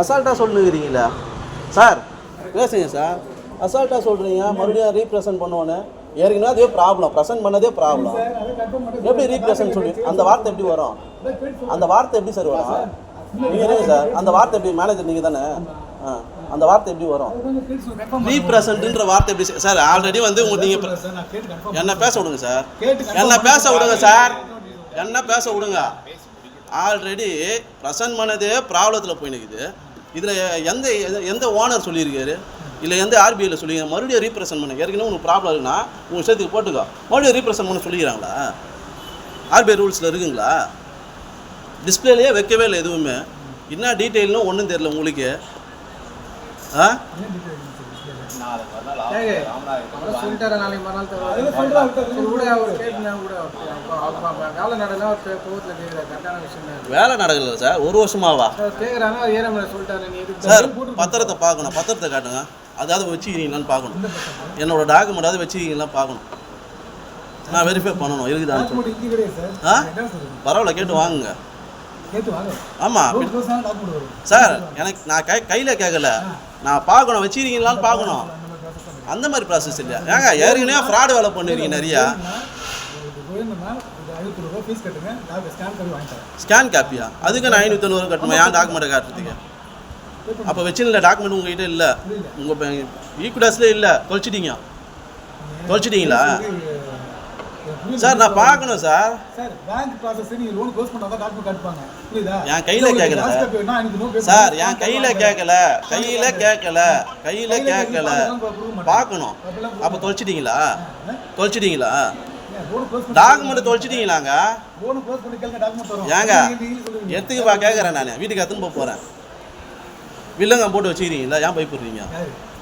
அசால்ட்டாக சொல்லுங்கிறீங்களா சார் பேசுங்க சார். அசால்ட்டாக சொல்கிறீங்க மறுபடியும் ரீப்ரசன்ட் பண்ணுவோன்னு. ஏற்கனவே அதே ப்ராப்ளம் ப்ரெசென்ட் பண்ணதே ப்ராப்ளம் எப்படி ரீப்ரசன்ட் சொல்லி அந்த வார்த்தை எப்படி வரும்? அந்த வார்த்தை எப்படி சார் வரும்? நீங்கள் இருங்க சார். அந்த வார்த்தை எப்படி மேனேஜர் நீங்கள் தானே? ஆ அந்த வார்த்தை எப்படி வரும்? ரீப்ரசன்ட்ன்ற வார்த்தை எப்படி சார்? சார் ஆல்ரெடி வந்து உங்களுக்கு நீங்கள் என்ன பேச விடுங்க சார். என்ன பேச விடுங்க சார். என்ன பேச விடுங்க. ஆல்ரெடி ப்ரெசன்ட் பண்ணதே ப்ராப்ளத்தில் போய் நிற்குது இதில் எந்த எந்த- எந்த ஓனர் சொல்லியிருக்காரு? இல்லை எந்த ஆர்பிஐயில் சொல்லி மறுபடியும் ரீப்ரசன்ட் பண்ண. ஏற்கனவே உங்களுக்கு ப்ராப்ளம் இருக்குன்னா உங்கள் விஷயத்துக்கு போட்டுக்கோ. மறுபடியும் ரீப்ரசன்ட் பண்ண சொல்லிக்கிறாங்களா? ஆர்பிஐ ரூல்ஸில் இருக்குங்களா? டிஸ்பிளேலேயே வைக்கவே இல்லை எதுவுமே. என்ன டீட்டெயில்னு ஒன்றும் தெரியல உங்களுக்கு. ஆ? நாளைக்கு மறுநாள் அப்ப வேலை கோவத்துல. கரெக்டான விஷயம் இது. வேலை நடக்கல சார் ஒரு வருஷமாவா? அவர் ஏறாமல சொல்லிட்டாரு, நீ சார் பத்திரத்தை பார்க்கணும் பத்திரத்தை காட்டுங்க. அதாவது வச்சுக்கிறீங்களான்னு பார்க்கணும். என்னோட டாக்குமெண்ட் வச்சுக்கிறீங்களான்னு பார்க்கணும். நான் வெரிஃபை பண்ணணும் சார். ஆ? பரவாயில்ல கேட்டு வாங்குங்க. ஆமாம் சார் எனக்கு நான் கை கையில் கேட்கல நான் பார்க்கணும் வச்சுக்கிறீங்களான்னு பார்க்கணும். அந்த மாதிரி ப்ராசஸ் இல்லையா? ஏங்க ஏற்கனவே ஃப்ராடு வேலை பண்ணுறீங்க நிறையா. ஸ்கேன் காப்பியா அதுக்கு நான் ஐநூற்றி கட்டணும்? ஏன் டாக்குமெண்ட்டை காட்டுறதுக்கு? அப்போ வச்சுல டாக்குமெண்ட் உங்ககிட்ட இல்லை? உங்கள் ஈக்குடாஸில் இல்லை? தொலைச்சிட்டீங்க? தொலைச்சிட்டீங்களா? சார் நான் பார்க்கணும் சார். சார் பேங்க் ப்ராசஸ் நீங்க லோன் க்ளோஸ் பண்ணா தான் டாக்குமெண்ட் காட்டுப்பாங்க. புரியுதா? என் கையில கேட்கல சார். சார் என் கையில் கேட்கல கையில் கேட்கல கையில் கேட்கல பார்க்கணும். அப்போ தொலைச்சிட்டீங்களா? தொலைச்சிட்டீங்களா? டாக்குமெண்ட் தொலைச்சிட்டீங்களாங்க? லோன் க்ளோஸ் பண்ணி கேளுங்க டாக்குமெண்ட் வரும். ஏங்க எத்துக்குப்பா கேட்குறேன் நான். வீட்டுக்கு எத்துன்னு போக போகிறேன் வில்லங்க போட்டு வச்சுக்கிறீங்களா? ஏன் பயப்படுறீங்க?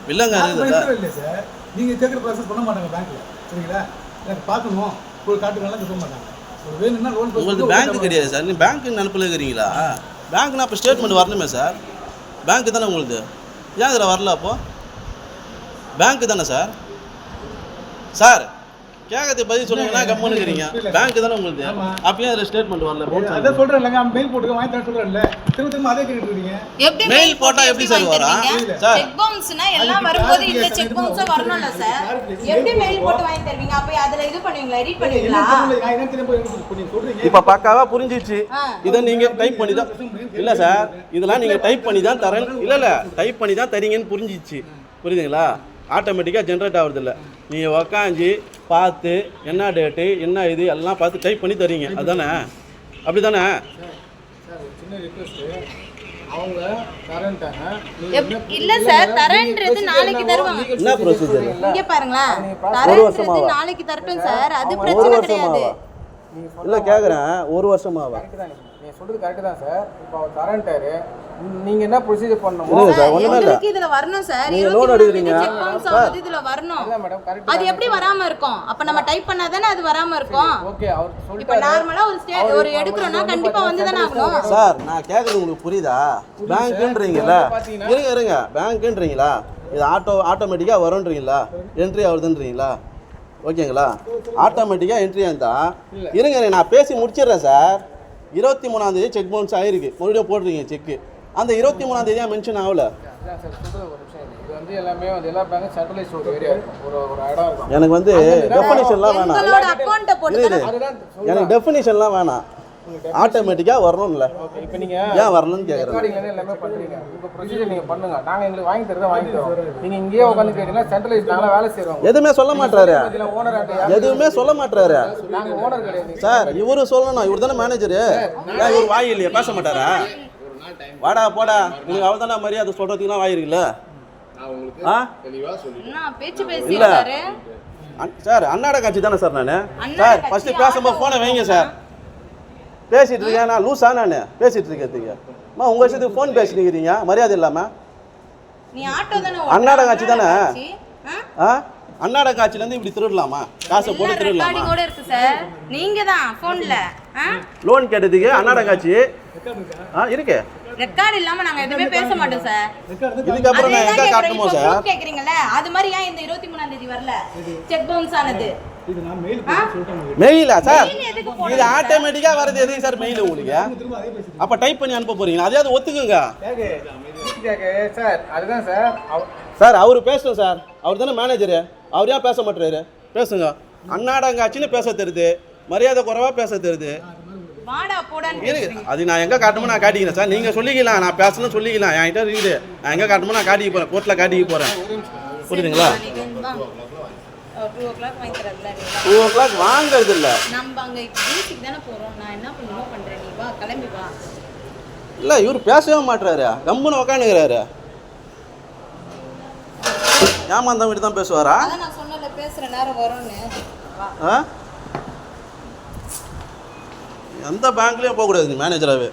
வில்லங்க இருக்குதுல்ல டாக்குமெண்ட் இல்லை. சார். நீங்க கேட்குற ப்ராசஸ் பண்ண மாட்டாங்க பேங்க்ல சரிங்களா? எனக்கு பார்க்கணும். ஒரு காட்டுக்கலாம் சொல்ல மாட்டாங்க. ஒரு வேணும்னா லோன் உங்களுக்கு பேங்க் கிடையாது சார். நீ பேங்க்கு நினப்பில் இருக்கிறீங்களா? பேங்க்னா அப்போ ஸ்டேட்மெண்ட் வரணுமே சார். பேங்க்கு தானே உங்களுக்கு ஏன் இதில் வரல அப்போ? பேங்க்கு தானே சார்? சார் கேட்கறதுக்கு பதில் சொன்னீங்கன்னா கம்முன்னு இருக்கிறீங்க பேங்க்கு தானே உங்களுக்கு ஆமா. அப்பயும் அதில் ஸ்டேட்மெண்ட் வரல அதான் சொல்றேன் இல்லைங்க மெயில் போட்டுக்க வாங்கி தரேன் சொல்றேன்ல. திரும்ப திரும்ப அதே கேட்டுட்டு இருக்கீங்க. எப்படி mail போட்டா எப்படி சார் வரும்? சார். check bounce-னா எல்லாம் வரும்போது இந்த செக் பவுன்ஸும் வரணும்ல சார் எப்படி மெயில் போட்டு வாங்கி தருவீங்க? அப்ப அதுல இது பண்ணுவீங்களா? எடிட் பண்ணுவீங்களா? தெரியல, நான் என்ன திரும்ப எனக்கு நீங்க சொல்றீங்க. இப்போ பக்காவாக புரிஞ்சிச்சு. இதை நீங்கள் டைப் பண்ணி தான் இல்லை சார் இதெல்லாம் நீங்கள் டைப் பண்ணி தான் தரேன். இல்லை இல்லை டைப் பண்ணி தான் தரீங்கன்னு புரிஞ்சிச்சு புரியுதுங்களா? ஆட்டோமேட்டிக்காக ஜென்ரேட் ஆகுறது இல்லை நீங்கள் உக்காஞ்சி பார்த்து என்ன டேட்டு என்ன இது எல்லாம் பார்த்து டைப் பண்ணி தரீங்க. அதானே? அப்படி தானே இல்ல சார் தரேன்றது நாளைக்கு தருவாங்க. என்ன ப்ரொசீஜர் இங்க தரேன்றது? நாளைக்கு தரட்டும் சார். அது ஒரு பிரச்சனை கிடையாது. இல்லை கேட்குறேன் ஒரு வருஷமாவா? கரெக்ட் தான் நீங்க சொல்றது கரெக்ட் தான் சார் இப்போ அவர் தரேன்ட்டாரு நீங்க என்ன ப்ரொசீஜர் பண்ணணுமோ சார் ஒன்றுமே இல்லை. இதுல வரணும் சார் நீங்க மூணாம் எடுக்கிறீங்க. ஆகுது இதுல வரணும். இல்ல மேடம் கரெக்ட் அது எப்படி வராம இருக்கும்? அப்ப நம்ம டைப் பண்ணாதானே அது வராம இருக்கும்? ஓகே அவர் இப்ப சொல்லிட்டாரு. நார்மலா ஒரு ஸ்டே ஒரு எடுக்கிறோம்னா கண்டிப்பா வந்து தானே ஆகணும். சார் நான் கேட்குறது உங்களுக்கு புரியுதா? பேங்க்குன்றீங்களா பாத்தீங்கன்னா- இருங்க இருங்க. பேங்க்குன்றீங்களா இது ஆட்டோ ஆட்டோமேட்டிக்காக வரும்ன்றீங்களா? என்ட்ரி ஆகுதுன்றீங்களா? ஓகேங்களா ஆட்டோமேட்டிக்காக என்ட்ரி இருங்க இருங்க, நான் பேசி முடிச்சிடுறேன் சார் இருபத்தி மூணாந்தேதி செக் பவுன்ஸ் ஆயிருக்கு. மறுபடியும் போடுறீங்க செக்கு அந்த இருபத்தி மூணாந்தேதியா மென்ஷன் ஆகல. எனக்கு வந்து டெஃபனிஷன்லாம் வேணாம். எனக்கு டெஃபினிஷன்லாம் வேணாம். ஆட்டோமேட்டிக்காக வரணும்ல. இப்போ நீங்க ஏன் வரணும்னு கேட்குறேன் ரெக்கார்டிங்ல எல்லாமே பண்றீங்க. உங்க ப்ரொசீஜர் நீங்க பண்ணுங்க. நாங்க எங்களுக்கு வாங்கி தரத வாங்கி தரோம். நீங்க இங்கேயே உட்காந்து கேட்டீங்கன்னா சென்ட்ரலைஸ்ட் நாங்களா வேலை செய்றோம். எதுவுமே சொல்ல மாட்டாரு ஓனர் எதுவுமே சொல்ல மாட்டாரு நாங்க ஓனர் கிடையாது. சார் இவரு சொல்லணும். இவர் தானே மேனேஜரு ஏன் இவர் வாய் இல்லையா. பேச மாட்டாரா? வாடா போடா. உங்களுக்கு அவள் தானே மரியாதை சொல்கிறதுக்குலாம் வாய் இருக்குல்ல? ஆ? பேச்சு இல்ல. அன்- சார் அன்னாட காட்சி தானே சார் நான்? சார் ஃபஸ்ட்டு பேசும்போது ஃபோனை வைங்க சார். பேசிட்டு இருக்கேன். நான் லூஸா நான்? பேசிட்டு இருக்கிறதுக்கு அம்மா உங்கள் விஷயத்துக்கு ஃபோன் பேசிட்டு மரியாதை இல்லாமல் நீ ஆட்டோ தானே அன்னாட காட்சி தானே? ஆ? ஆ? அன்னாட காட்சிலேருந்து இப்படி திருடலாமா? காசை போட்டு திருடலாமா? ரெக்கார்டிங்கோட இருக்கு சார் நீங்க தான் போன்ல லோன் கேட்டதுக்கு அன்னாட காட்சி? ஆ இருக்கு. ரெக்கார்ட் இல்லாம நாங்க எதுவுமே பேச மாட்டோம் சார் இதுக்கப்புறம் நான் எங்கே காட்டணுமோ சார் கேக்குறீங்கல்ல அது மாதிரி ஏன் இந்த இருபத்தி மூணாம் தேதி வரல? செக் பவுன்ஸ் ஆனது. மெயில் சார் இது? ஆட்டோமேட்டிக்காக வரது எதுக்கு சார் மெயில் உங்களுக்கு? அப்போ டைப் பண்ணி அனுப்ப போறீங்களா? அதையாவது ஒத்துக்குங்க. சார் அதுதான் சார் சார் அவர் பேசணும் சார் அவர் தானே மேனேஜரு அவர் ஏன் பேச மாட்டுறாரு பேசுங்க. அண்ணாடங்காச்சின்னு பேச தெரியுது. மரியாதை குறைவா பேச தெரியுது. அது நான் எங்கே காட்டணுமோ நான் காட்டிக்கிறேன் சார் நீங்கள் சொல்லிக்கலாம் நான் பேசணும் சொல்லிக்கலாம். என்கிட்ட இருக்குது நான் எங்கே காட்டணுமோ நான் காட்டிக்க போகிறேன் கோர்ட்டில் காட்டிக்க போகிறேன் புரியுதுங்களா நாளைக்கு வந்து வாங்க. ஒரு டூ ஓ கிளாக் வாங்கி தரதுல டூ ஓ கிளாக் வாங்குறது இல்லை நம்ம அங்க பீச்சுக்கு தானே போறோம். நான் என்ன பண்ணுமோ பண்றேன். நீ வா கிளம்பி வா. இல்லை இவர் பேசவே மாட்டுறாரு கம்முன்னு உக்காந்துக்கிறாரு. ஏமாந்தவங்க வீட்டு தான் பேசுவாரா? அதான் நான் சொன்னல பேசுற நேரம் வரும்னு. ஆ? எந்த பேங்க்லேயும் போகக்கூடாது மேனேஜராகவே